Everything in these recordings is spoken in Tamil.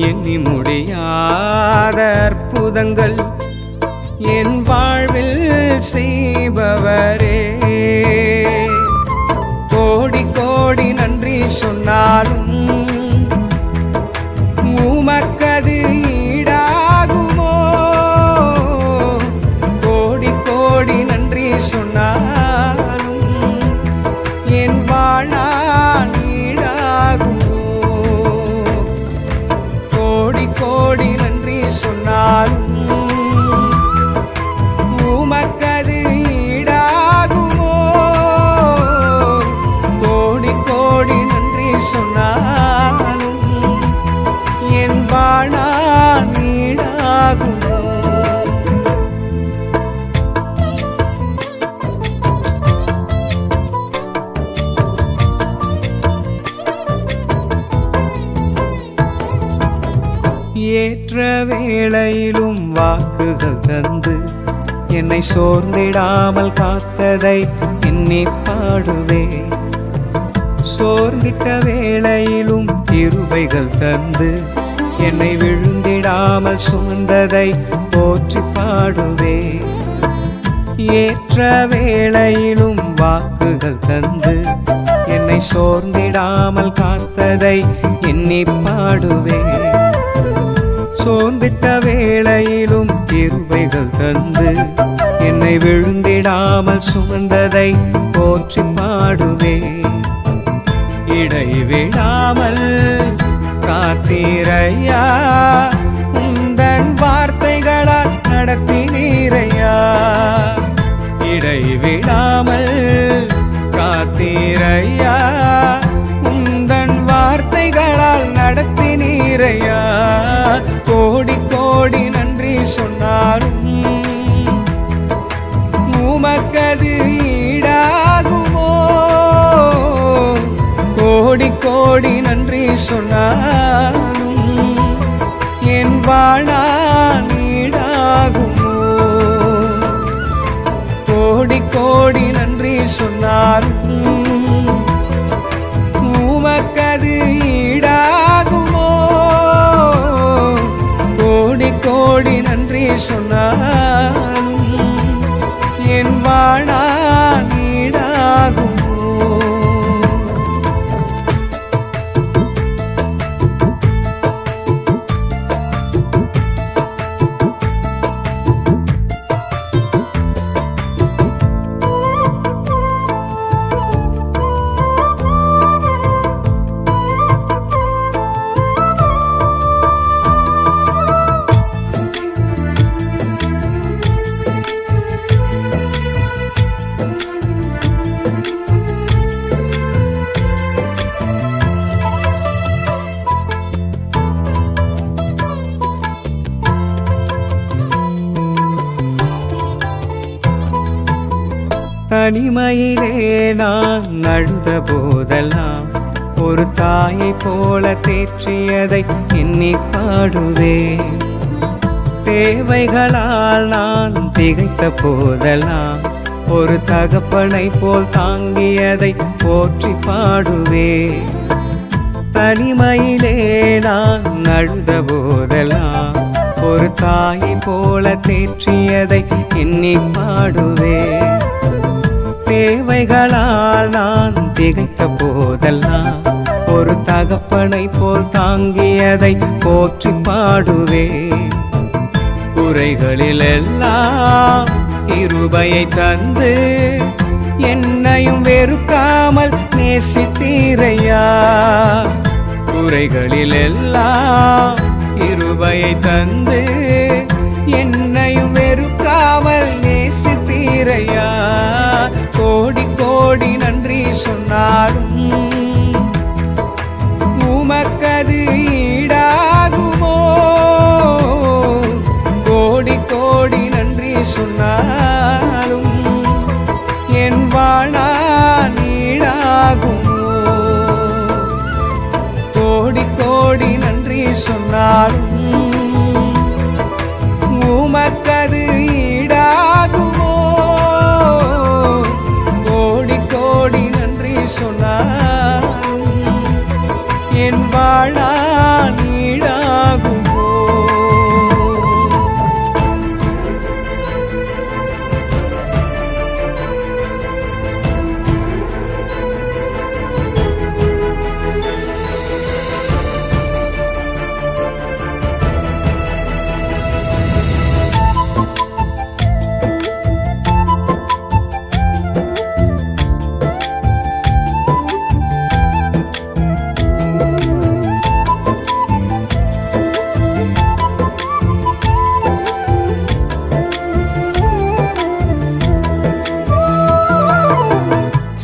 எண்ணி முடியாத அற்புதங்கள் என் வாழ்வில் செய்பவரே. கோடி கோடி நன்றி சொன்னாலும் என்னை சோர்ந்திடாமல் காத்ததை எண்ணி பாடுவே. சோர்ந்திட்ட வேளையிலும் கிருபைகள் தந்து என்னை விழுந்திடாமல் சுமந்ததை போற்றி பாடுவே. ஏற்ற வேளையிலும் வாக்குகள் தந்து என்னை சோர்ந்திடாமல் காத்ததை எண்ணி பாடுவே. சோர்ந்திட்ட வேளையிலும் கிருபைகள் தந்து என்னை விழுந்திடாமல் சுமந்ததை போற்றி பாடுவே இடைவிடாமல் காத்தீரையா? உந்தன் வார்த்தைகளால் நடத்தினீரையா? இடைவிடாமல் காத்தீரையா? சொன்னாலும் என் வாழ்நாள் ஈடாகுமோ கோடி கோடி நன்றி சொன்னாலும் தனிமையிலே நான் அழுத போதெல்லாம் ஒரு தாயை போல தேற்றியதை எண்ணி பாடுவே தேவைகளால் நான் திகைத்த போதெல்லாம் ஒரு தகப்பனை போல் தாங்கியதை போற்றி பாடுவே தனிமையிலே நான் அழுத போதெல்லாம் ஒரு தாயை போல தேற்றியதை எண்ணி பாடுவேன் தேவைகளால் நான் திகைத்த போதெல்லாம் ஒரு தகப்பனை போல் தாங்கியதை போற்றி பாடுவே குறைகளில் எல்லாம் இருபையை தந்து என்னையும் வெறுக்காமல் நேசித்தீரையா? குறைகளில் எல்லாம் இருபையை தந்து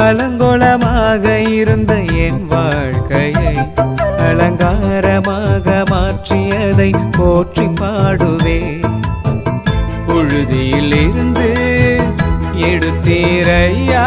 அலங்கோலமாக இருந்த என் வாழ்க்கையை அலங்காரமாக மாற்றியதை போற்றி பாடுவே. புழுதியில் இருந்து எடுத்தீரையா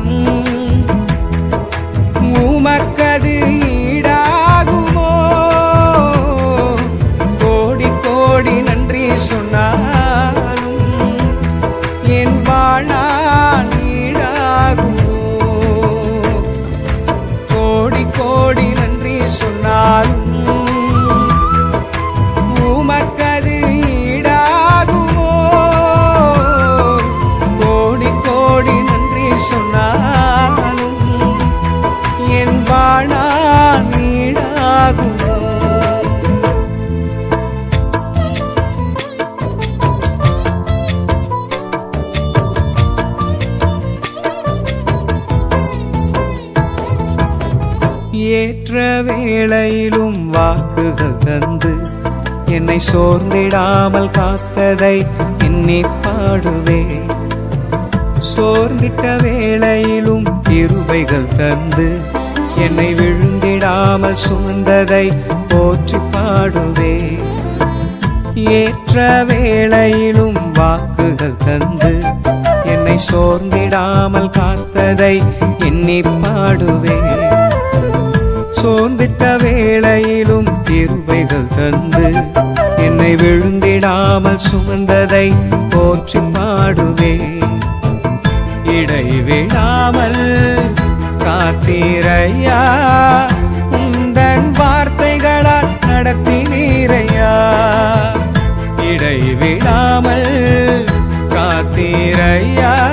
என்னை சோர்ந்திடாமல் காத்ததை எண்ணி பாடுவே. சோர்ந்திட்ட வேளையிலும் கிருபைகள் தந்து என்னை விழுந்திடாமல் சுமந்ததை போற்றி பாடுவே. ஏற்ற வேளையிலும் வாக்குகள் தந்து என்னை சோர்ந்திடாமல் காத்ததை எண்ணி பாடுவே. சோர்ந்திட்ட வேளையிலும் கிருபைகள் தந்து என்னை விழுந்திடாமல் சுமந்ததை போற்றி பாடுவே. இடை விடாமல் காத்தீரையா? உந்தன் வார்த்தைகளால் நடத்தினீரையா? இடைவிடாமல் காத்தீரையா?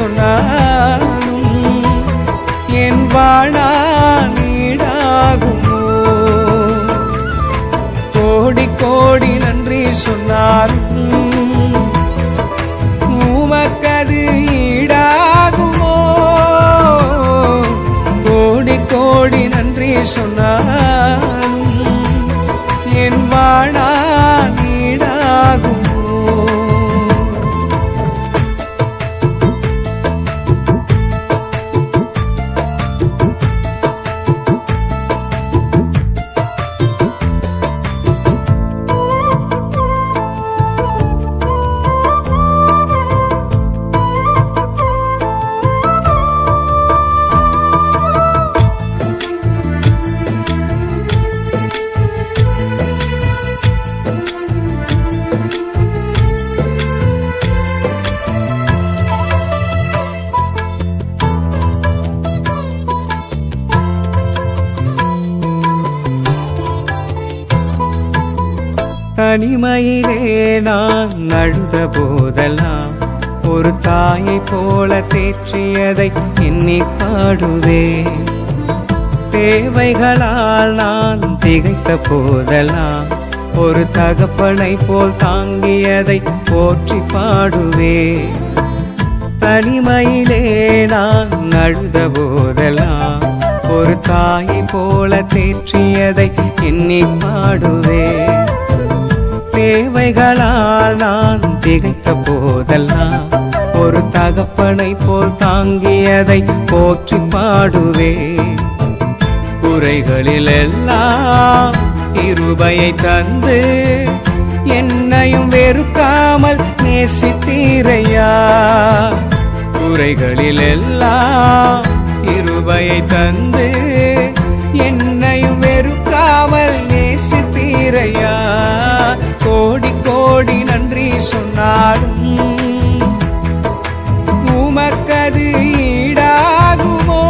சொன்னாலும் என் வாழா நீடாகுமோ? கோடி கோடி நன்றி சொன்னாலும் பார்த்த போதெல்லாம் ஒரு தாயை போல தேற்றியதை எண்ணி பாடுவேன். தேவைகளால் நான் திகைத்த போதெல்லாம் ஒரு தகப்பனை போல் தாங்கியதை போற்றி பாடுவேன். தனிமையிலே நான் அழுத போதெல்லாம் ஒரு தாயை போல தேற்றியதை எண்ணி பாடுவேன். தேவைகளால் நான் திகைத்த போதெல்லாம் ஒரு தகப்பனை போல் தாங்கியதை போற்றி பாடுவேன். குறைகளில் எல்லாம் இருபையை தந்து என்னையும் வெறுக்காமல் நேசித்தீரையா? குறைகளில் எல்லாம் இருபையை தந்து என்னையும் சொன்னாலும் உமக்கது ஈடாகுமோ?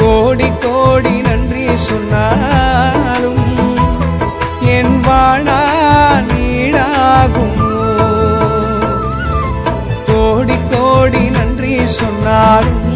கோடி கோடி நன்றி சொன்னாலும் என் வாழா ஈடாகுமோ? கோடி கோடி நன்றி சொன்னாலும்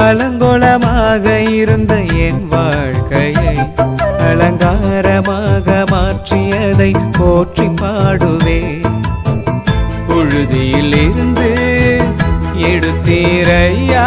அலங்கோலமாக இருந்த என் வாழ்க்கையை அலங்காரமாக மாற்றியதை போற்றி பாடுவே புழுதியில் இருந்து எடுத்தீரையா